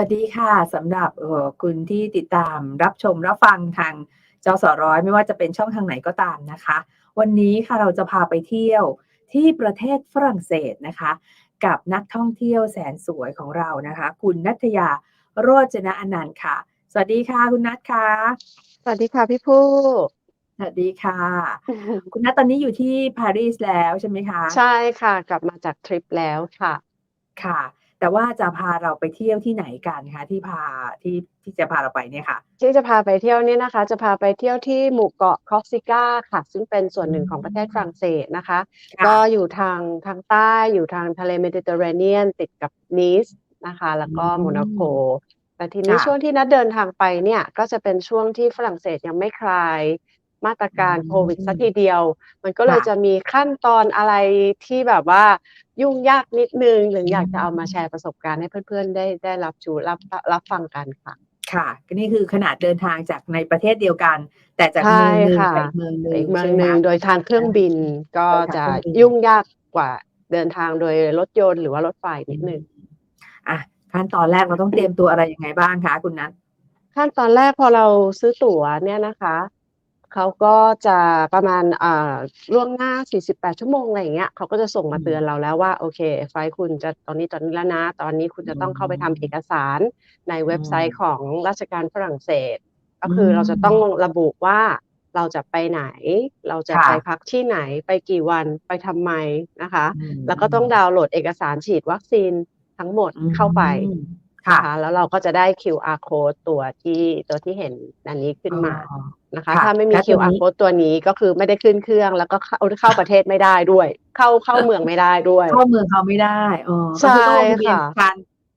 สวัสดีค่ะสำหรับเอ่อคุณที่ติดตามรับชมรับฟังทางจสร้อยไม่ว่าจะเป็นช่องทางไหนก็ตามนะคะ วันนี้ค่ะเราจะพาไปเที่ยวที่ประเทศฝรั่งเศสนะคะ กับนักท่องเที่ยวแสนสวยของเรานะคะ คุณนัทยาโรจนะอนันต์ค่ะ สวัสดีค่ะคุณนัทค่ะสวัสดีค่ะพี่ผู้สวัสดีค่ะ คุณนัทตอนนี้อยู่ที่ปารีสแล้วใช่ไหมคะ ใช่ค่ะ กลับมาจากทริปแล้วค่ะค่ะ แต่ว่าจะพาเราไปเที่ยวที่ไหนกันคะที่พาที่ที่จะพาเราไปเนี่ยค่ะที่จะพาไปเที่ยวเนี่ยนะคะ จะพาไปเที่ยวที่หมู่เกาะคอร์ซิก้าค่ะ ซึ่งเป็นส่วนหนึ่งของประเทศฝรั่งเศสนะคะค่ะก็อยู่ทางทางใต้อยู่ทางทะเลเมดิเตอร์เรเนียน ติดกับนีสนะคะ แล้วก็อืมโมนาโกแต่ทีนี้ค่ะช่วงที่นัดเดินทางไปเนี่ยก็จะเป็นช่วงที่ฝรั่งเศสยังไม่คลาย มาตรการอืมโควิดสักทีเดียว มันก็เลยค่ะจะมีขั้นตอนอะไรที่แบบว่ายุ่งยากนิดนึงหรืออยากจะเอามาแชร์ประสบการณ์ให้เพื่อนๆ ได้ได้รับชูรับรับฟังกันค่ะค่ะก็นี่คือขนาดเดินทางจากในประเทศเดียวกัน แต่จากใช่เมืองหนึ่งค่ะไปอีกเมืองหนึ่งอีกเมืองใช่ไหหนึ่งคะโดยทางเครื่องบินก็โดยจะทางเครื่องบินยุ่งยากกว่าเดินทางโดยรถยนต์หรือว่ารถไฟนิดนึงอะขั้นตอนแรกเราต้องเตรียมตัวอะไรยังไงบ้างคะคุณนัทขั้นตอนแรกพอเราซื้อตั๋วเนี่ยนะคะ เขาก็จะประมาณอ่าล่วงหน้า 48 ชั่วโมงอะไรอย่างเงี้ยเขาก็จะส่งมาเตือนเราแล้วว่า โอเค ไฟล์คุณจะตอนนี้ตอนนี้แล้วนะ ตอนนี้คุณจะต้องเข้าไปทำเอกสารในเว็บไซต์ของราชการฝรั่งเศส ก็คือเราจะต้องระบุว่าเราจะไปไหน เราจะไปพักที่ไหน ไปกี่วัน ไปทำไมนะคะอืมแล้วก็ต้องดาวน์โหลดเอกสารฉีดวัคซีนทั้งหมดอืมเข้าไปค่ะนะคะแล้วเราก็จะได้ QR code ตัวที่ตัวที่เห็นอันนี้ขึ้นมาอ๋อ นะคะค่ะถ้าไม่มีแล้วตัว QR นี้ code ตัวนี้ก็คือไม่ได้ขึ้นเครื่อง แล้วก็เข้าเข้าประเทศไม่ได้ด้วย เข้าเข้าเมืองไม่ได้ด้วย เข้าเมืองเขาไม่ได้อ๋อใช่ก็คือต้องลงทะเบียนค่ะการ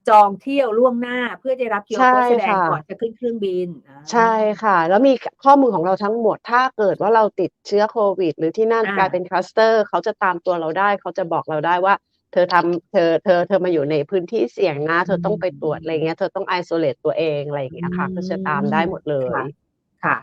จองเที่ยวล่วงหน้าเพื่อจะรับคิวใช่โค้ดแสดงค่ะก่อนจะขึ้นเครื่องบินอ่าใช่ค่ะ แล้วมีข้อมูลของเราทั้งหมด ถ้าเกิดว่าเราติดเชื้อโควิด หรือที่นั่นอ่ากลายเป็นคลัสเตอร์ เขาจะตามตัวเราได้ เขาจะบอกเราได้ว่า เธอทำเธอเธอเธอมาอยู่ในพื้นที่เสี่ยงนะ เธอต้องไปตรวจอะไรเงี้ยเธอต้องไอโซเลตตัวเองอะไรอย่างเงี้ยค่ะก็จะตามได้หมดเลยค่ะค่ะ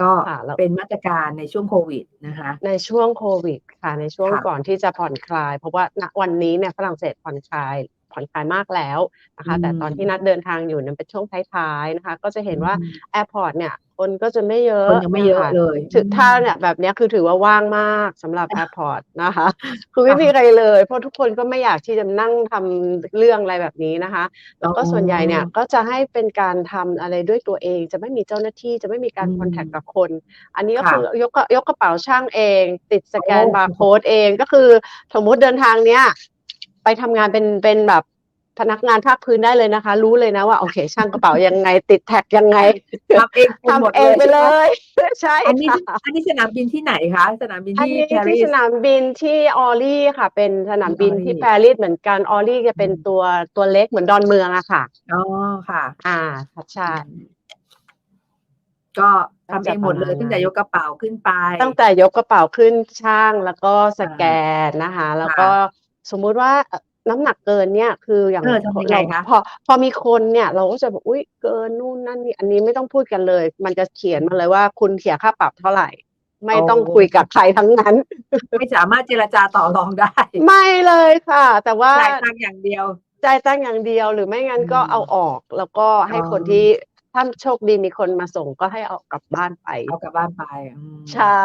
ก็ค่ะแล้วเป็นมาตรการในช่วงโควิดนะคะ ในช่วงโควิดค่ะในช่วงค่ะก่อนที่จะผ่อนคลาย เพราะว่าณวันนี้เนี่ยฝรั่งเศสผ่อนคลายผ่อนคลายมากแล้วนะคะแต่ตอนที่นัดเดินทางอยู่นั้นเป็นช่วงท้ายๆนะคะ ก็จะเห็นว่าอืมแอร์พอร์ตเนี่ย คนก็จะไม่เยอะคนยังไม่เยอะนะคะเลยถือถ้าเนี่ยแบบเนี้ยคือถือว่าว่างมากสำหรับแอร์พอร์ตนะคะ คือไม่มีอะไรเลย เพราะทุกคนก็ไม่อยากที่จะนั่งทำเรื่องอะไรแบบนี้นะคะ แล้วก็ส่วนใหญ่เนี่ยก็จะให้เป็นการทำอะไรด้วยตัวเอง จะไม่มีเจ้าหน้าที่จะไม่มีการอืมคอนแทคกับคน อันนี้ก็ค่ะคือยกกระยกกระเป๋าช่างเอง ติดสแกนโอ้บาร์โค้ดเองก็คือสมมุติเดินทางเนี้ยไปทำงานเป็นเป็นแบบ พนักงานภาคพื้นได้เลยนะคะ รู้เลยนะว่าโอเค ช่างกระเป๋ายังไง ติดแท็กยังไงทำเองเป็นหมดทำเองไปเลยใช่อันนี้ค่ะอันนี้สนามบินที่ไหนคะสนามบินอันที่นี้ปารีที่สสนามบินที่ออลลี่ค่ะ เป็นสนามบินที่ที่ออลลี่ปารีสเหมือนกันออลลี่จะเป็นอืมตัวตัวเล็กเหมือนดอนเมืองอะค่ะอ๋อค่ะ อ่าใช่ก็ทำเองหมดเลยจะประมาณนั้นตั้งแต่ยกกระเป๋าขึ้นไป ตั้งแต่ยกกระเป๋าขึ้นช่างแล้วก็สแกนนะคะ แล้วก็สมมุติว่าเอ่อ น้ำหนักเกินเนี่ยคืออย่างเออทำยังไงคะเราพอพอมีคนเนี่ย เราก็จะบอกอุ้ยเกินนู่นนั่นนี่อันนี้ไม่ต้องพูดกันเลย มันจะเขียนมาเลยว่าคุณเสียค่าปรับเท่าไหร่ ไม่ต้องคุยกับใครทั้งนั้น ไม่สามารถเจรจาต่อรองได้ ไม่เลยค่ะ แต่ว่าจ่ายตังค์อย่างเดียวจ่ายตังค์อย่างเดียวหรือไม่งั้นก็อืมเอาออกแล้วก็ให้อ๋อคนที่ถ้าโชคดีมีคนมาส่งก็ให้เอากลับบ้านไป เอากลับบ้านไปอืมใช่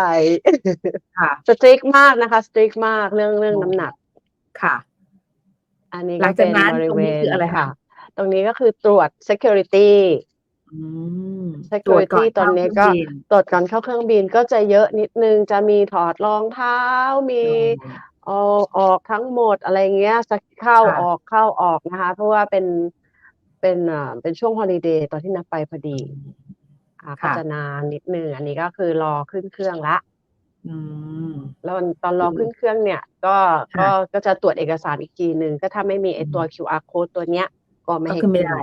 ค่ะสตริกมากนะคะ สตริกมากเรื่องเรื่องอ๋อน้ำหนักค่ะ อันนี้หลังจากนั้นเป็ตรงนี้คืออะไรคะตรงนี้ก็คือตรวจ security อืม security ตรวจตอนนี้ก็เข้าเครื่องบินตรวจก่อนเข้าเครื่องบินก็จะเยอะนิดนึงจะมีถอดรองเท้ามีเอาออกทั้งหมดอะไรเงี้ยจะเข้าค่ะออกเข้าออกนะคะ เพราะว่าเป็นเป็นอ่าเป็นช่วงฮอลิเดย์ตอนที่นับไปพอดีอ่าก็ค่ะจะนานนิดนึงอันนี้ก็คือรอขึ้นเครื่องละอืม แล้วตอนรอขึ้นเครื่องเนี่ย ก็ค่ะก็ก็จะตรวจเอกสารอีกทีหนึ่งก็ถ้าไม่มีไอตัว QR code ตัวเนี้ย ก็ไม่ก็ให้ขึ้นไม่ขึ้นได้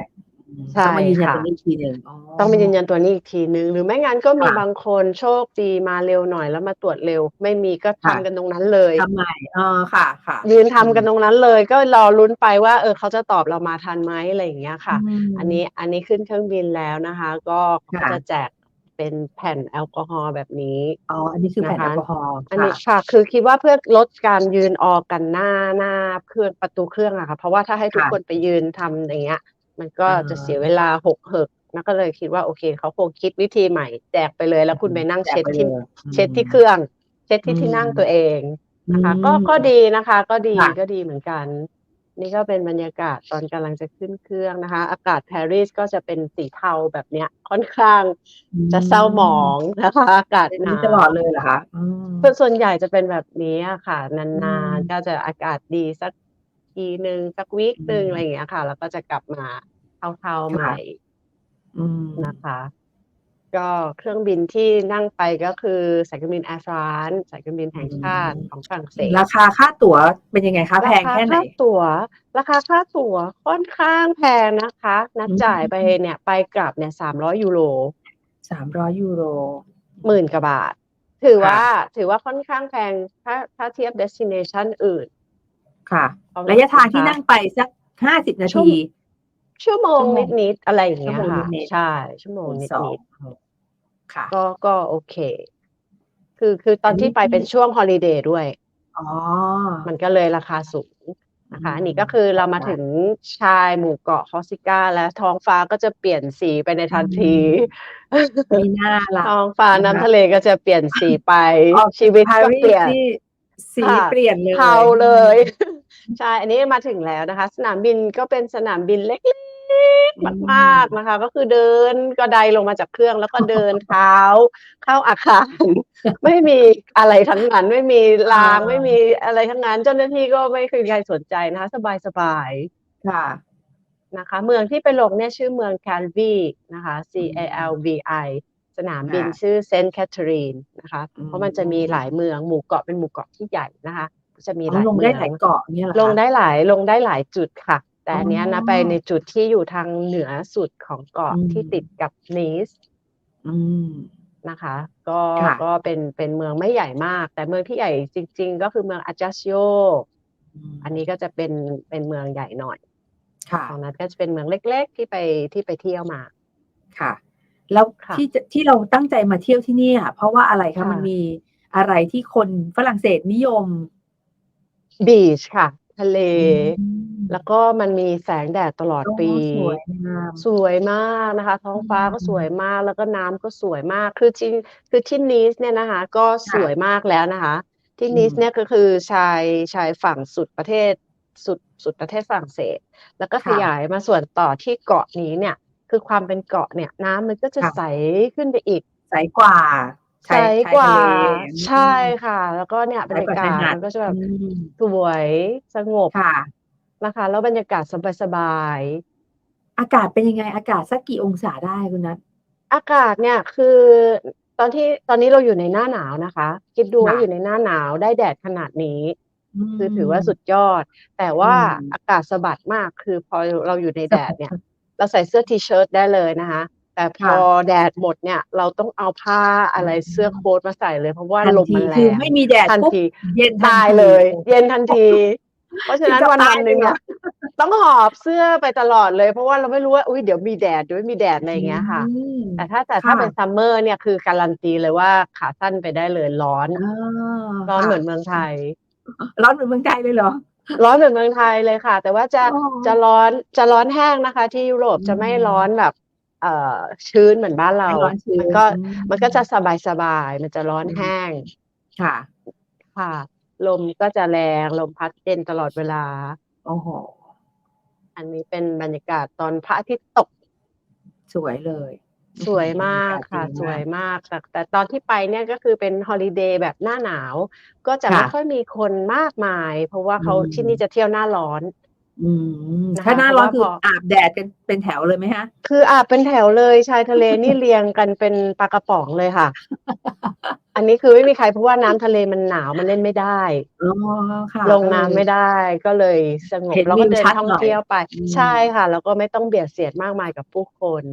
อืมใช่ต้องมายืนยันค่ะตรงนี้อีกทีหนึ่งต้องไปยืนยันตัวนี้อีกทีนึงหรือไม่งั้นก็มีค่ะบางคนโชคดีมาเร็วหน่อยแล้วมาตรวจเร็ว ไม่มีก็ทำค่ะกันตรงนั้นเลยทำใหม่อ๋อค่ะค่ะ ยืนทำกันตรงนั้นเลย ก็รอลุ้นไปว่า เออเขาจะตอบเรามาทันไหมอะไรอย่างเงี้ยค่ะมอันนี้อันนี้ขึ้นเครื่องบินแล้วนะคะ ก็เขาค่ะจะแจก เป็นแผ่นแอลกอฮอล์แบบนี้อ๋ออันนี้คือแผ่นนะคะแอลกอฮอล์อันนี้ค่ะค่ะ คือคิดว่าเพื่อลดการยืนออกกันหน้าหน้าเครื่องประตูเครื่องอะค่ะ เพราะว่าถ้าให้ทุกค่ะคนไปยืนทำอย่างเงี้ย มันก็อ่าจะเสียเวลาหกเหิกนะก็เลยคิดว่าโอเคเขาคงคิดวิธีใหม่แจกไปเลย แล้วคุณไปนั่งแจกเช็ดไปที่เลยเช็ดที่อืมเครื่อง เช็ดที่อืมที่นั่งตัวเองนะคะก็อืมก็ดีนะคะ ก็ดีค่ะก็ดีเหมือนกัน นี่ก็เป็นบรรยากาศตอนกำลังจะขึ้นเครื่องนะคะ อากาศปารีสก็จะเป็นสีเทาแบบเนี้ย ค่อนข้างจะเศร้าหมองนะคะ อากาศเป็นหนี้นาวตลอดเลยเหรอคะอืมส่วนส่วนใหญ่จะเป็นแบบนี้อะค่ะอืนานมๆก็จะอากาศดีสักทีหนึ่งสักวีคอืหนึ่งมอะไรอย่างเงี้ยค่ะ แล้วก็จะกลับมาเทาๆใหค่ะม่อืมนะคะ ก็เครื่องบินที่นั่งไปก็คือสายการบิน Air France สายการบินอืแห่งชาติมของฝรั่งเศสราคาค่าตั๋วเป็นยังไงคะแพรางคาแค่ไหนค่าตั๋ว ราคาค่าตั๋วค่อนข้างแพงนะคะ นัดอืจ่ายไปมเนี่ยไปกลับเนี่ย300ยูโรสามร้อยยูโรหมื่นกว่าบาท ถือค่ะว่าถือว่าค่อนข้างแพงถ้าถ้าเทียบ destination อื่น ค่ะเพราะระยะทางที่นะคะนั่งไปสักห้าสิบนาชั่วทีชั่วโมงชั่วโมงนิดๆอะไรอย่างชั่วเงี้ยโมงค่ะนิดใช่ ชั่วๆโมงคูณนิสองด ค่ะๆก็ก็โอเค คือคือตอัอนนนี้ที่ไปเป็นช่วงฮอลิเดย์ด้วยอ๋อมันก็เลยราคาสูงอืนะคะอันมนี้ก็คือเรามาค่ะถึงชายหมู่เกาะคอร์ซิก้า แล้วท้องฟ้าก็จะเปลี่ยนสีไปในอืทันทีมมีหน้าล่ะท้องฟ้านะคะน้ำทะเลก็จะเปลี่ยนสีไปออกชีจากวิตปาก็รีเปลี่สยนนี่สีค่ะเปลี่ยนเลเทายเลอืยมใช่อันนี้มาถึงแล้วนะคะ สนามบินก็เป็นสนามบินเล็ก อืๆมมากๆนะคะ ก็คือเดินกระไดลงมาจากเครื่องแล้วก็เดินเท้าเข้าอาคาร ไม่มีอะไรทั้งนั้นไม่มีเอรางไม่อมีอะไรทั้งนั้น เจ้าหน้าที่ก็ไม่เคยมีใครสนใจนะคะ สบายๆค่ะนะคะ เมืองที่ไปลงเนี่ยชื่อเมือง Calvi นะคะ C อื A ม L V I สนามบิค่ะนชื่อ Saint Catherine นะคะอืเพราะมันจะมีหลายมเมืองหมู่เกาะเป็นหมู่เกาะที่ใหญ่นะคะ จะมีอ๋อหลายลงเมืได้อหงลายเกาะเนี่ยเหรอลงคะได้หลายลงได้หลายจุดค่ะ แต่อ๋ออันเนี้ยนะไปในจุดที่อยู่ทางเหนือสุดของเกาะอืที่ติดมกับ Nice อืมนะคะ ก็ค่ะก็เป็นเป็นเมืองไม่ใหญ่มาก แต่เมืองที่ใหญ่จริง ๆ ก็คือเมือง Ajaccio อือันนี้มก็จะเป็นเป็นเมืองใหญ่หน่อยค่ะของนัดก็จะเป็นเมืองเล็ก ๆ ที่ไปที่ไปเที่ยวมา ค่ะ แล้วค่ะที่จะที่เราตั้งใจมาเที่ยวที่เนี่ยเพราะว่าอะไรคะค่ะมันมีอะไรที่คนฝรั่งเศสนิยม บีชค่ะ ทะเลอืม แล้วก็มันมีแสงแดดตลอดโอ้ปี สวยงามสวยมากนะคะ ท้ออืงฟ้าก็สวยมมากแล้วก็น้ำก็สวยมากคือที่คือที่ Nice เนี่ยนะคะ ก็สค่ะวยมากแล้วนะคะ ที่อื Nice มเนี่ยก็คือชายชายฝั่งสุดประเทศสุดสุดประเทศฝรั่งเศส แล้วก็ขค่ะยายมาส่วนต่อที่เกาะนี้เนี่ย คือความเป็นเกาะเนี่ย น้ำมันก็จะค่ะ ใสขึ้นไปอีก ใสกว่าชาใสยชายกว่าทะเลอืใช่มค่ะ แล้วก็เนี่ยใสบรรยากว่าชาายศหามัดนก็จะแบอืบมสวยสงบ ค่ะ นะคะ แล้วบรรยากาศสบายๆอากาศเป็นยังไงอากาศสักกี่องศาได้คุณนัทอากาศเนี่ยคือตอนที่ตอนนี้เราอยู่ในหน้าหนาวนะคะ คิดดูว่าค่ะอยู่ในหน้าหนาวได้แดดขนาดนี้อืคือถือว่าสุมดยอด แต่อืว่ามอากาศสะบัดมากคือพอเราอยู่ในแดดเนี่ย เราใส่เสื้อทีเชิร์ตได้เลยนะคะแต่พค่ะอแดดหมดเนี่ย เราต้องเอาผ้าอือะไรเสื้อมโค้ทมาใส่เลยเพราะว่าทันลมทีมันแรคืองไม่มีแดดทันปุ๊บทีเย็นทันตายทีเลยโอ้เย็นทันที เพราะฉะถึงนั้นกับวันตาวัยนหเลนึ่ยงเหรเนี่อยต้องหอบเสื้อไปตลอดเลย เพราะว่าเราไม่รู้ว่าอุ๊ยเดี๋ยวมีแดดเดี๋ยวไม่มีแดดอะไรออืย่างเงี้ยค่ะมแต่ถ้าแต่ค่ถ้าะเป็น Summer เนี่ยคือการันตีเลยว่าขาสั้นไปได้เลยร้อนอ๋อร้อนค่ะเหมือนเมืองไทย ร้อนเหมือนเมืองไทยเลยเหรอ?ร้อนเหมือนเมืองไทยเลยค่ะ แต่ว่าจะอ๋อจะร้อนจะร้อนแห้งนะคะ ที่ยุโรปอืจะไม่ร้อมนแบบเอ่อชื้นเหมือนบ้านเราไม่ร้อนชื้มันนก็อืมันก็จะมสบายๆมันจะร้อนอืแหม้งค่ะ ค่ะ ลมก็จะแรงลมพัดเย็นตลอดเวลาโอ้โฮอันนี้เป็นบรรยากาศตอนพระอาทิตย์ตก สวยเลยอื้สอวฮืยอบรมารยากกาศค่ะดีสวมายกมากแต่แต่ตอนที่ไปเนี่ยก็คือเป็นฮอลิเดย์แบบหน้าหนาว ก็จะค่ไม่ะค่อยมีคนมากมาย เพราะว่าอืเขาที่นี่มจะเที่ยวหน้าร้อน อืมนะถ้าคะหน้าเพราะร้อว่นาคืพออ อาบแดดกันเป็นแถวเลยไหมคะ?คืออาบเป็นแถวเลยชายทะเลนี่ เรียงกันเป็นปลากระป๋องเลยค่ะ อันนี้คือไม่มีใครเพราะว่าน้ำทะเลมันหนาวมันเล่นไม่ได้ อ๋อค่ะ ลงเอน้ำอไม่ได้ก็เลยสงเห็บนแล้ววก็ิวเดิชันดท่องหน่อเที่ยยวไป อืใช่มค่ะ แล้วก็ไม่ต้องเบียดเสียดมากมายกับผู้คน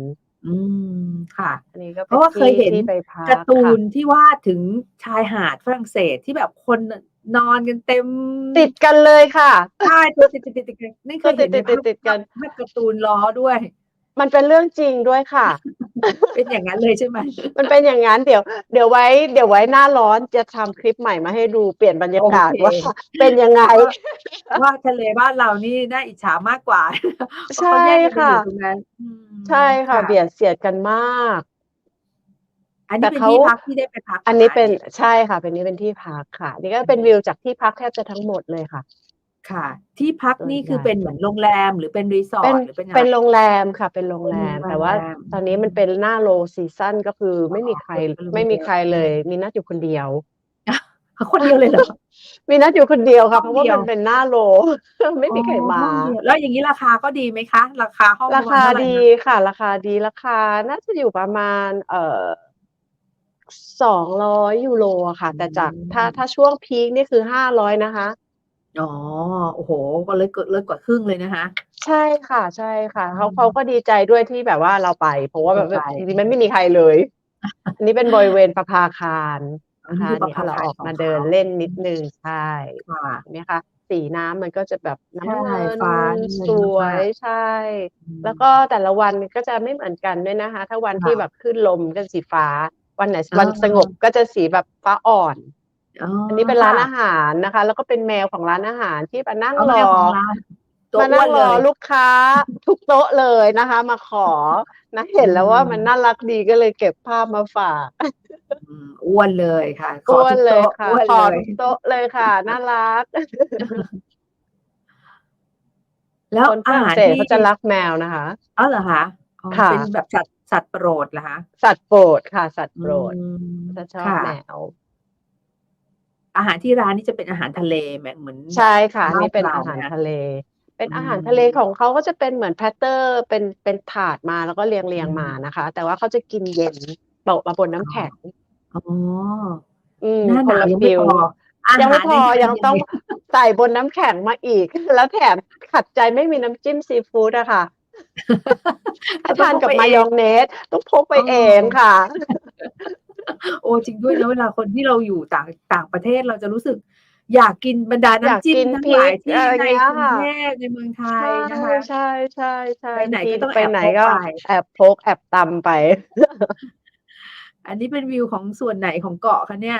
อืมค่ะ อันนี้ก็เพเป็นราะว่าทเคยี่เห็น ที่ไปพัการ์กตูค่ะนที่วาดถึงชายหาดฝรั่งเศสที่แบบคน น่ะนอนกันเต็มติดกันเลยค่ะใช่ตัวติดๆๆๆกันนี่เคตัวยเห็นในติดภาพๆๆๆภากัพนภาพการ์ตูนล้อด้วย มันเป็นเรื่องจริงด้วยค่ะ เป็นอย่างนั้นเลยใช่ไหมมันเป็นอย่างงั้นเดี๋ยว เดี๋ยวไว้ เดี๋ยวไว้หน้าร้อนจะทำคลิปใหม่มาให้ดูเปลี่ยนบรรยากาศโอเคว่าเป็นยังไงว่าว่าทะเลบ้านเรานี่น่าอิจฉามากกว่าเพราะใช่เขาแยกกันไปค่ะอยู่ตรงนั้นอืมใช่ค่ะ เบียดเสียดกันมาก อันแต่นี้เป็นเขาที่พักที่ได้ไปพัก อันนี้หรคะเป็นใช่ค่ะ เป็นนี้เป็นที่พักค่ะ นี่ก็เป็นวิวจากที่พักแทบจะทั้งหมดเลยค่ะ ค่ะ ที่พักส่วนนี่คือใหญ่เป็นเหมือนโรงแรมหรือเป็นรีสอเป็ร์นทหรือเป็นอะไรเป็นโรงแรมค่ะเป็นโรงแรมเป็นโรงแรม แต่ว่าตอนนี้มันเป็นหน้า low season ก็คือไม่มีใครคนไม่มีเยอะใครเลย มีนัดอยู่คนเดียวคนเดียวเลยเหรอ มีนัดอยู่คนเดียวค่ะห้เพองราะว่าเดียวมันเป็นหน้าโล ไม่มีใครมาอ๋อห้องเดียวแล้วอย่างนี้ราคาก็ดีไหมคะ ราคาห้องราประคามาณเท่าไหร่ดีนะค่ะ ราคาดีราคา น่าจะอยู่ประมาณ เอ่อ สองร้อยยูโรอะค่ะ แต่จากถ้าถ้าช่วงพีคนี่คือห้าร้อยนะคะ อ๋อ โอ้โห ก็เลยเกิดเลิกกว่าครึ่งเลยนะคะ ใช่ค่ะใช่ค่ะเขาอืมเขาก็ดีใจด้วยที่แบบว่าเราไป เพราะว่าแบบเราไปจริงๆมันไม่มีใครเลย อันนี้เป็นบริเวณประภาคารอันนะนี้คะคือประเนี่ยภาเราคารออกของมาเขาเดินเล่นนิดนึงใช่ค่ะเห็นไหมคะสีน้ำมันก็จะแบบน้ำใช่เงินฟ้าน้ำเงินสวยมากใช่อืมแล้วก็แต่ละวันก็จะไม่เหมือนกันด้วยนะคะ ถ้าวันค่ะที่แบบขึ้นลมก็สีฟ้า วันไหนอ๋อวันสงบก็จะสีแบบฟ้าอ่อนอ๋ออันนี้เป็นร้านค่ะอาหารนะคะ แล้วก็เป็นแมวของร้านอาหารที่มานั่งเอารแมอวของร้านตัวมาอ้นั่วงนรเลอยลูกค้าทุกโต๊ะเลยนะคะ มาขอนะเห็นแล้วว่าอืมมันน่ารักดีก็เลยเก็บภาพมาฝากอืมอ้วนเลยค่ะขออ้วนทุกเลยโต๊ะค่ะอ้วนขอเลยทุกโต๊ะเลยค่ะน่ารัก แล้วคนฝอารั่งหารเศสที่เขาจะรักแมวนะคะอ๋อเหรอคะอ๋อค่ะเป็นแบบสัตว์ สัตว์โปรดเหรอคะ สัตว์โปรดค่ะ สัตว์โปรดอืมจะชอบค่ะแมวอาหารที่ร้านนี่จะเป็นอาหารทะเลไหมเหมือนใช่ค่ะอันบ้านนี้เป็นเราอาหารไหมคะทะเล เป็นอืมอาหารทะเลของเขาก็จะเป็นเหมือนแพตเตอร์เป็นเป็นถาดมาแล้วก็เรียงเรียงอืมมานะคะ แต่ว่าเขาจะกินเย็นโปะมาบนน้ำแข็งอ๋ออืมหน้าคหนนาวละยังฟิไม่ลพออายังหาไม่รพอในยังต้องใส่บนน้ำแข็งมาอีก แล้วแถมขัดใจไม่มีน้ำจิ้มซีฟู้ดอะค่ะ ถ้าทานกับมายองเนสต้องพกไปเองค่ะ โอ้จริงด้วยนะเวลาคนที่เราอยู่ต่างต่างประเทศเราจะรู้สึก อยากกินบรรดาอยากน้ำจิ้มกินทั้งพริหลายกที่อะไรในเงี้ยกรุงค่ะเทพในเมืองไทยนะใช่คะใช่ใช่ใช่ไปไหนบางทีก็ต้องไปแอบไหนพกก็ไปแอบพกแอบตำไป อันนี้เป็นวิวของส่วนไหนของเกาะคะเนี่ย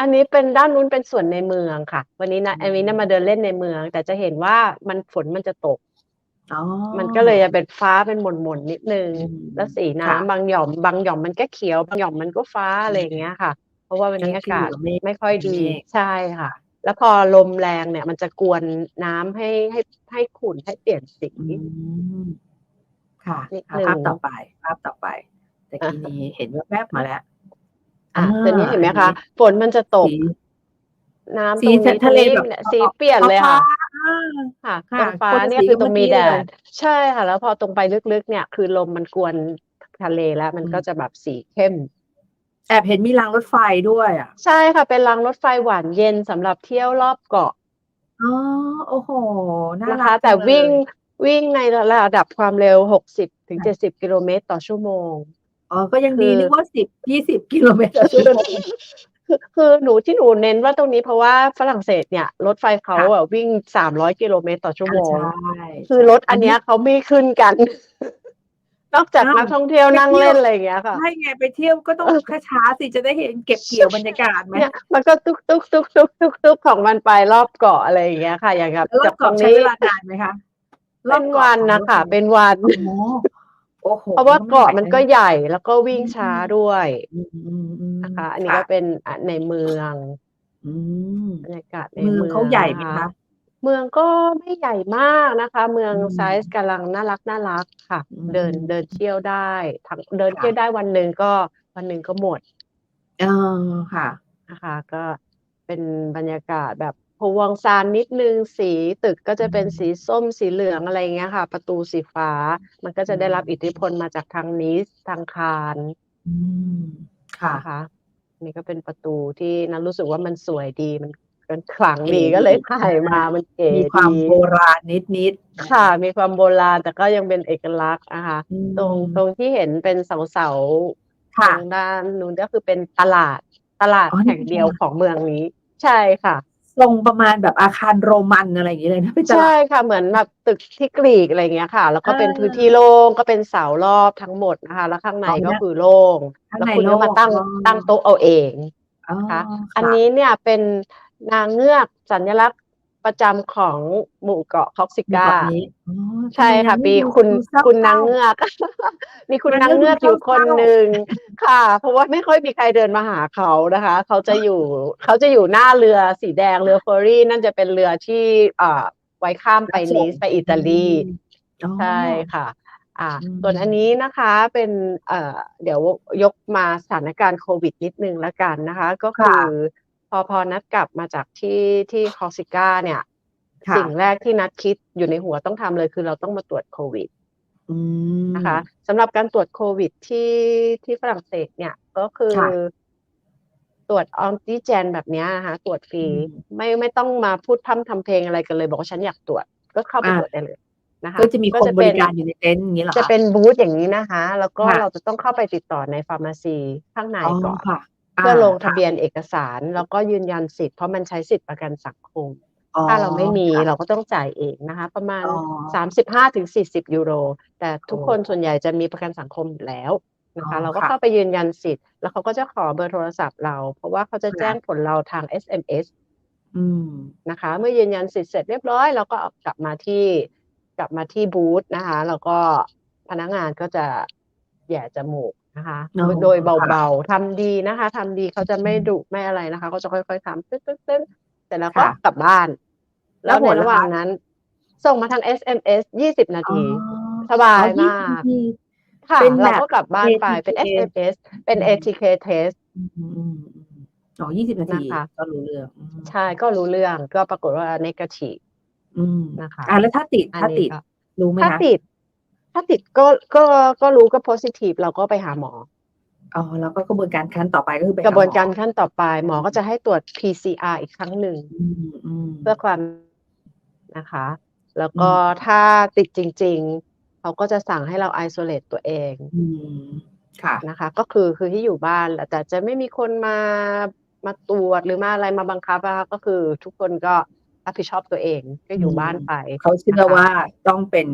อันนี้เป็นด้านนู้นเป็นส่วนในเมืองค่ะ วันนี้นะอืมอันนี้นะมาเดินเล่นในเมือง แต่จะเห็นว่ามันฝนมันจะตกอ๋อ มันก็เลยจะเป็นฟ้าเป็นหม่นๆนิดนึงอืมแล้วสีค่ะน้ำบางหย่อม บางหย่อมมันก็เขียว บางหย่อมมันก็ฟ้าอะไรอย่างเงี้ยค่ะ เพราะว่าวันนี้ก็อาขึ้นกาอศยู่กับเมฆไม่ค่อยดีเมฆใช่ค่ะ แล้วพอลมแรงเนี่ย มันจะกวนน้ำให้ให้ให้ขุ่นให้เปลี่ยนสีอืมค่ะนิดอะนึงภาพต่อไปภาพต่อไปแต่กี้นี้เห็นแวบๆมาแล้วอะอ่าตัวนี้เห็นไหมอันนี้คะฝนมันจะตกสีน้ำสีตรงนี้ทะเลตรงนี้แบบสีเปลี่ยนเลยค่ะฟ้าๆ อ่าค่ะ ค่ะ ตรงฟ้าคนละเนี่ยสีคือกับตรงเมื่อมีกี้แดเลย ด ใช่ค่ะ แล้วพอตรงไปลึก ๆ เนี่ย คือลมมันกวน ทะเลแล้ว มันอืมก็จะแบบสีเข้ม แอบเห็นมีรางรถไฟด้วยอะใช่ค่ะ เป็นรางรถไฟหวานเย็นสำหรับเที่ยวรอบเกาะ อ๋อ โอ้โหน่านะรัคะ กแต่จังเลยวิ่งวิ่งในระดับความเร็ว 60 ถึง70กิโลเมตรต่อชั่วโมง อ๋อ ก็ยังคืดีอนึกว่าสิบยี่สิบกิโลเมตรต่อชั่วโมง คือคือหนูที่หนูเน้นว่าตรงนี้เพราะว่าฝรั่งเศสเนี่ยรถไฟเขาค่ะอะวิ่ง300กิโลเมตรต่อชั่วโมงอ่าใช่คือรถอันเนี้ยเขาไม่ขึ้นกัน นอกจากอ้าวนักท่องเที่ยวไปนั่งเที่ยวเล่นอะไรอย่างเงี้ยค่ะใช่ไงไปเที่ยวก็ต้องช้าๆสิจะได้เห็นเก็บเกี่ยวบรรยากาศไหมเนี่ยมันก็ตุ๊กตุ๊กตุ๊กตุ๊กตุ๊กตุ๊กของมันไปรอบเกาะอะไรอย่างเงี้ยค่ะ อย่างกับแล้วรอจาบกตรงเกาะใช้นี้เวลานานไหมคะรอเป็บนเกาะวันของนะรถคะไฟเป็นวัน โอ้โหโอ้โหเพราะว่าเกาะมันก็ไไหวใหญ่แล้วก็วิ่งอืมช้าด้วยอืมอืมอืมนะคะ อันนี้ค่ะก็เป็นอะในเมืองอืมบรรยากาศในเมืองเมืองเขาใหญ่ไหมนะคะคะเมืองก็ไม่ใหญ่มากนะคะ เมืองอืมไซส์กำลังน่ารักน่ารักค่ะอืมเดินเดินเที่ยวได้ทั้งเดินค่ะเที่ยวได้วันหนึ่งก็วันหนึ่งก็หมดเออค่ะนะคะ ก็เป็นบรรยากาศแบบ พวงซานนิดนึงสีตึกก็จะเป็นอืมสีส้มสีเหลืองอะไรอย่างเงี้ยค่ะ ประตูสีฟ้า มันก็จะได้รับอืมอิทธิพลมาจากทางนีสทางคานอืมค่ะนะคะนี่ก็เป็นประตูที่นันรู้สึกว่ามันสวยดีมันมันขลังเก๋ดีก็เลยถ่ายมามันเก๋มีความดีโบราณนิดๆค่ะ มีความโบราณแต่ก็ยังเป็นเอกลักษณ์นะคะอืมตรงตรงที่เห็นเป็นเสาเสาๆค่ะทางด้านนู้นก็คือเป็นตลาดตลาดอ๋อนี่แห่งเดียวของเมืองนี้ ใช่ค่ะเส ทรงประมาณแบบอาคารโรมันอะไรอย่างเงี้ยเลยนะเป็นตใช่ลาดค่ะเหมือนแบบตึกที่กรีกอะไรอย่างเงี้ยค่ะ แล้วก็เป็นเออพื้นที่โล่งก็เป็นเสารอบทั้งหมดนะคะ แล้วข้างในอ๋อก็คือโล่งข้างแล้วในคุณก็มาโล่งตั้งอ๋อ ตั้งโต๊ะเอาเอง อ๋อนะคะค่ะอันนี้เนี่ยเป็นนางเงือกสัญลักษณ์ ประจำของหมู่เกาะคอกซิหมู่ก้าเกาะนี้อ๋อทำใช่ไมค่ะนางมีเงือกคุณดูเศร้าคุณนางๆเงือก มีคุณนางนางเงืเงืออกกดูอยู่คนเศร้าๆหนึ่งค่ะ เพราะว่าไม่ค่อยมีใครเดินมาหาเขานะคะ เขาจะอยู่เขาจะอยู่หน้าเรือสีแดงเรือเฟอร์รี่ นั่นจะเป็นเรือที่อ่าไว้ข้ามไปรับส่นีงสไปอิอืตาลีมอ๋อใช่ค่ะอ่าอืส่วนอันมนี้นะคะเป็นเอ่อเดี๋ยวยกมาสถานการณ์โควิดนิดนึงแล้วกันนะคะ ก็คืค่ะอ พอพอนัดกลับมาจากที่ที่คอร์ซิก้าเนี่ยค่ะสิ่งแรกที่นัดคิดอยู่ในหัวต้องทำเลยคือเราต้องมาตรวจโควิดอืนะคะมสำหรับการตรวจโควิดที่ที่ฝรั่งเศสเนี่ยก็คือค่ะตรวจออนติเจนแบบเนี้ยนะคะตรวจฟรีอืมไม่ไม่ต้องมาพูดพร่ำทำเพลงอะไรกันเลย บอกว่าฉันอยากตรวจก็เข้าไปอาตรวจได้เลยนะคะก็จะมีก็คนจะบเป็รินการอยู่ในเต็นท์อย่างงี้เหรอจะคะเป็นบูธอย่างนี้นะคะ แล้วก็ค่ะเราจะต้องเข้าไปติดต่อในฟาร์มาซีข้างในอ๋อก่อนค่ะอา เพื่อลงทะค่ะเบียนเอกสารแล้วก็ยืนยันสิทธิ์เพราะมันใช้สิทธิประกันสังคมอ๋อถ้าเราไม่มีค่ะเราก็ต้องจ่ายเองนะคะ ประมาณอ๋อ35-40 ยูโร แต่โอทุกคน้ส่วนใหญ่จะมีประกันสังคมอยู่แล้วนะอ๋อคะเราก็ค่ะเข้าไปยืนยันสิทธิ์ แล้วเขาก็จะขอเบอร์โทรศัพท์เรา เพราะว่าเขาจะค่แจ้งะผลเราทาง SMS อืมนะคะ เมื่อยืนยันสิทธิ์เสร็จเรียบร้อยเราก็เอากลับมาที่กลับมาที่บูธนะคะ แล้วก็พนักงานก็จะแหย่จมูก นะคะอ๋อโดยค่ะเบาๆทำดีนะคะทำดีเขาจะอืไม่มดุไม่อะไรนะคะก็จะค่อยๆทำตึ๊ดๆๆเสร็จแล้วคก็่ะกลับบ้าน แล้แล้ววผในลระล่ะหว่าคงะ?นั้น ส่งมาทาง SMS 20นาอ๋อที สบาอ๋อยยี่มาสิบนากทีค่ะเป็นเราแบบก็กลับบ้านไปเป็น ATK SMS เป็นอืม ATK test อืมๆๆๆอ๋อ20นานะทีคะก็รู้เรื่องอืมใช่ก็รู้เรื่องก็ปรากฏว่าเนกาทิฟอืมนะคะอาแล้วถ้าติดอันถ้านี้ติดก็รู้ไหมถ้าคะ?ติด ถ้าติดก็ก็ก็รู้ก็พอซิทิฟเราก็ไปหาหมอ อ๋อแล้วก็กระบวนการขั้นต่อไปก็คือไปกระหาบวหนมอการขั้นต่อไป หมออืก็มจะให้ตรวจ PCR อีกครั้งหนึ่ง อืมเพื่อๆความนะคะ แล้วอืก็มถ้าติดจริง ๆ เขาก็จะสั่งให้เรา isolate ตัวเองอืมค่ะ นะคะ ก็คือคือให้อยู่บ้านแต่จะไม่มีคนมามาตรวจหรือมาอะไรมาบังคับนะคะก็คือทุกคนก็รับผิดชอบตัวเองก็อือยู่มบ้านไป เขาเชื่นะอคะว่าต้องเป็น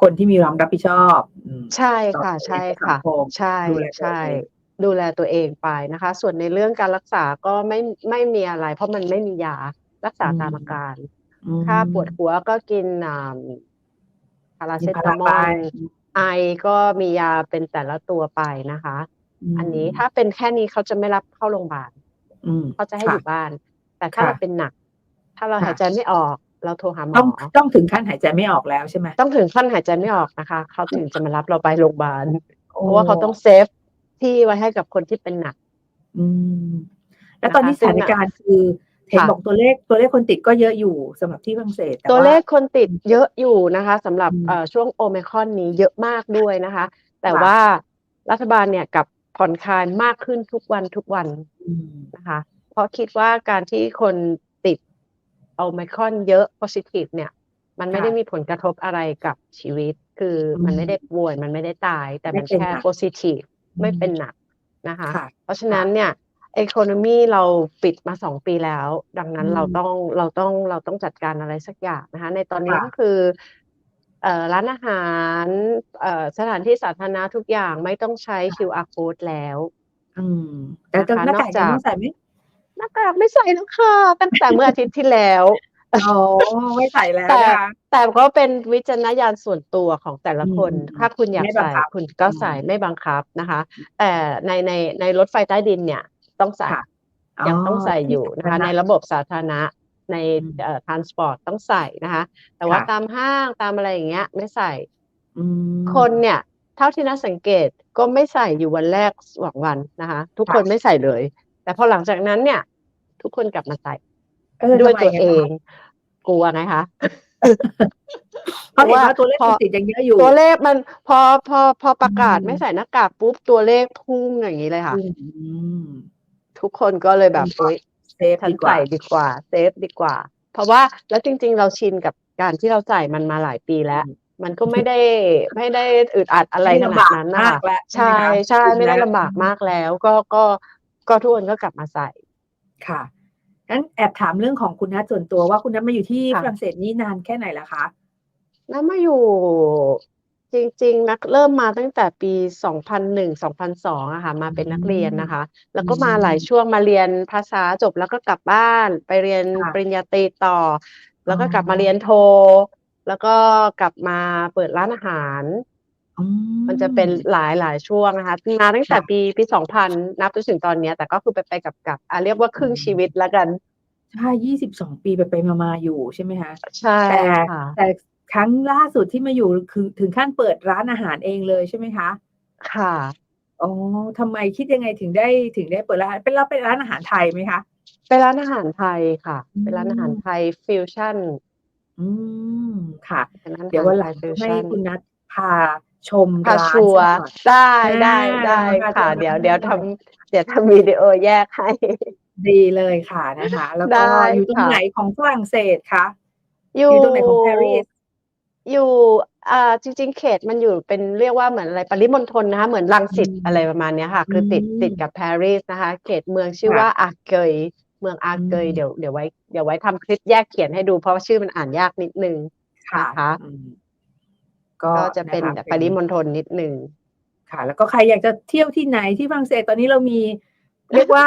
คนที่มีความรับผิดชอบอืมใช่ต่อค่ะตัวใชเอง่และคสัง่ะคมใช่ดูแลตัใชว่เองดูแลตัวเองไปนะคะ ส่วนในเรื่องการรักษาก็ไม่ไม่มีอะไร เพราะมันไม่มียารักษาอืตามมอาการอืถ้าปวดมหัวก็กินอ่าพารากเซินพาตารามไปอลอืมไอก็มียาเป็นแต่ละตัวไปนะคะอือันนี้มถ้าเป็นแค่นี้เขาจะไม่รับเข้าโรงบาลอืมเขาจะให้ค่อะยู่บ้าน แต่ถ้าค่เราะเป็นหนัก ถ้าเราค่หายะใจไม่ออก เราโทรหาหมต้องอต้องถึงขั้นหายใจไม่ออกแล้วใช่ไหม?ต้องถึงขั้นหายใจไม่ออกนะคะเขาถึงจะมารับเราไปโรงบาลโอ้เพราะว่าเขาต้องเซฟที่ไว้ให้กับคนที่เป็นหนัก อืม แล้วนะตอนคะนี้สซึ่ถางนน่ะการณ์คือเห็นค่ะบอกตัวเลขตัวเลขคนติดก็เยอะอยู่สำหรับที่ฝรั่งเศสแต่ตัวว่าเลขคนติดอืมเยอะอยู่นะคะสำหรับอืมเอ่อช่วง Omicron นี้เยอะมากด้วยนะคะ แต่ค่ะว่ารัฐบาลเนี่ยกลับผ่อนคลายมากขึ้นทุกวันอืมๆนะคะ เพราะคิดว่าการที่คน ติด Omicron เยอะพอซิทิฟเนี่ย มันไม่ค่ได้ะมีผลกระทบอะไรกับชีวิต คืออืมันไม่ได้มป่วยมันไม่ได้ตาย แต่ไมมั่นแค่เป็นหนักพอซิทิฟอืไม่มเป็นหนักนะคะค่ะเพราะฉะคนั้่ะนเนี่ย Economy เราปิดมา2ปีแล้ว ดังอนั้ืนเรามต้องเราต้องเราต้องจัดการอะไรสักอย่างนะคะ ในตอนคนี้่ะก็คือเอ่อร้านอาหารเอ่อสถานที่สาธารณะทุกอย่างไม่ต้องใช้ค่ะ QR Code แล้วอืมแต่นะตคะหน้ากากนอกจยังาต้กองใส่ไหม? หน้ากากไม่ใส่แล้วค่ะตั้งแต่เมื่ออาทิตย์ที่แล้วอ๋อไม่ใส่แล้แตว่นะคะแต่ก็เป็นวิจารณญาณส่วนตัวของแต่ลอืะคนมถ้าคุณอๆยาไมก่ใบสั่งคับคุณก็อืใส่มไม่บังคับนะคะอือแต่ในในในรถไฟใต้ดินเนี่ย ต้องใส่ค่ะอ๋อยังต้องใส่ทอี่ยู่สานะธาคระณะในระบบสาธารณะในอืมเอ่อทรานสปอร์ตต้องใส่นะคะ แต่คว่า่ะตามห้างตามอะไรอย่างเงี้ย ไม่ใส่อืคนมเนี่ย เท่าที่นัดสังเกตก็ไม่ใส่อยู่วันแรก2วันนะคะ ทุกค่คนะไม่ใส่เลย แต่พอหลังจากนั้นเนี่ย ทุกคนกลับมาใส่เออด้ทวำยไมตัวงั้เอนน่ะคงะ?กลัวไงคะเพเพราะราะเห็ว่นาว่าตัวเลขพอคนติดยังเยอะอยู่ ตัวเลขมันพอพอพอปอืระกาศไม่มใส่หน้ากากปุ๊บตัวเลขพุ่งอย่างงี้เลยอค่ะืมอืมทุกคนก็เลยคแบุณบกอุ็๊ยเซฟฉันดีกใสว่า่ดีกว่าเซฟดีกว่า เพราะว่าแล้วจริง ๆ เราชินกับการที่เราใส่มันมาหลายปีแอลื้้วมมันก็ไม่ได้ไม่ได้อึดอัดอะไมไร่ได้ขลนาำบดากนั้นน่ะมาค่กะแล้วใช่ใชไหมคะ่ชินๆไม่แลได้้วลำบอืากมมากแล้ว ก็ก็ ก็ทุกคนก็กลับมาใส่ค่ะงั้นแอบถามเรื่องของคุณนัทส่วนตัวว่าคุณนัทมาอยู่ที่ค่ะฝรั่งเศสนี่นานแค่ไหนแล้วคะแล้วมาอยู่จริง ๆ นักเริ่มมาตั้งแต่ปี 2001 2002อะค่ะ มาเป็นนักเรียนนะคะ แล้วก็มาหลายช่วงมาเรียนภาษาจบแล้วก็กลับบ้านไปเรียนค่ะปริญญาตรีต่อ แล้วก็กลับอ๋อมาเรียนโท แล้วก็กลับมาเปิดร้านอาหารอื มันจะเป็นหลายหลายช่วงนะคะมาตั้งแต่ค่ะปีปี2000นับจนถึงตอนเนี้ยแต่ก็คือไปไปกลับๆอะเรียกว่าครึ่งอืมชีวิตแล้วกันใช่ยี่สิบสองปีไปไปมาๆอยู่ใช่ไหมคะใช่แต่ค่ะแต่ครั้งล่าสุดที่มาอยู่คือถึงขั้นเปิดร้านอาหารเองเลยใช่ไหมคะ ค่ะอ๋อทำไมคิดยังไงถึงได้ถึงได้เปิดร้านเป็นร้านเป็นร้านอาหารไทยไหมคะเป็นร้านอาหารไทยค่ะอืมเป็นร้านอาหารไทยฟิวชั่น อืมค่ะเป็นร้านอาเดี๋ยวหารวันหไทลัยงฟิวให้ชั่นคุณนัทพา ชมพาร้านชัวสัร์กหน่อยได้ได้อ่าได้พาค่ะทัวร์เดี๋ยวได้เดี๋ยวทำเดี๋ยวทำวิดีโอแยกให้ ดีเลยค่ะนะคะ แล้วก็ได้อยู่ตรงค่ะ ไหนของฝรั่งเศสคะออยู่ยู่ตรงไหนของปารีส อยู่อ่าจริง ๆ เขตมันอยู่เป็นเรียกว่าเหมือนอะไรปริมณฑลนะคะเหมือนรังสิตอืมอะไรประมาณเนี้ยค่ะ คือติดอืมติดกับปารีสนะคะ เขตเมืองชื่อค่ะว่าอาเกยเมืองอาเกยอืม เดี๋ยวเดี๋ยวไว้เดี๋ยวไว้ทำคลิปแยกเขียนให้ดูเพราะว่าชื่อมันอ่านยากนิดนึง ค่ะนะคะ อืม ก็ก็จะเป็นนะคะปริมณฑลนิดนึงค่ะ แล้วก็ใครอยากจะเที่ยวที่ไหนที่ฝรั่งเศสตอนนี้เรามี เรียกว่า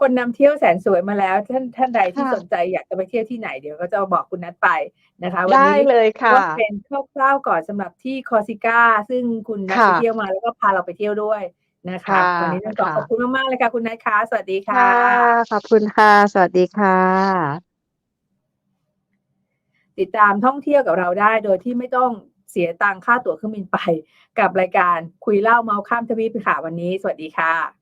คนนำเที่ยวแสนสวยมาแล้ว ท่านท่านใดที่ค่ะสนใจอยากจะไปเที่ยวที่ไหนเดี๋ยวก็จะบอกคุณนัทไปนะคะวันได้นี้เลยค่ะก็เป็นคร่าวๆก่อนสำหรับที่คอร์ซิก้าซึ่งคุณนัทค่ะไปเที่ยวมาแล้วก็พาเราไปเที่ยวด้วยนะคะค่ะวันนี้ต้องขอค่ะขอบคุณมากๆเลยค่ะคุณนัทคะสวัสดีค่ะค่ะขอบคุณค่ะ สวัสดีค่ะ ติดตามท่องเที่ยวกับเราได้โดยที่ไม่ต้อง เสียตังค่าตั๋วเครื่องบินไป กับรายการคุยเล่าเมาข้ามทวีปค่ะวันนี้ สวัสดีค่ะ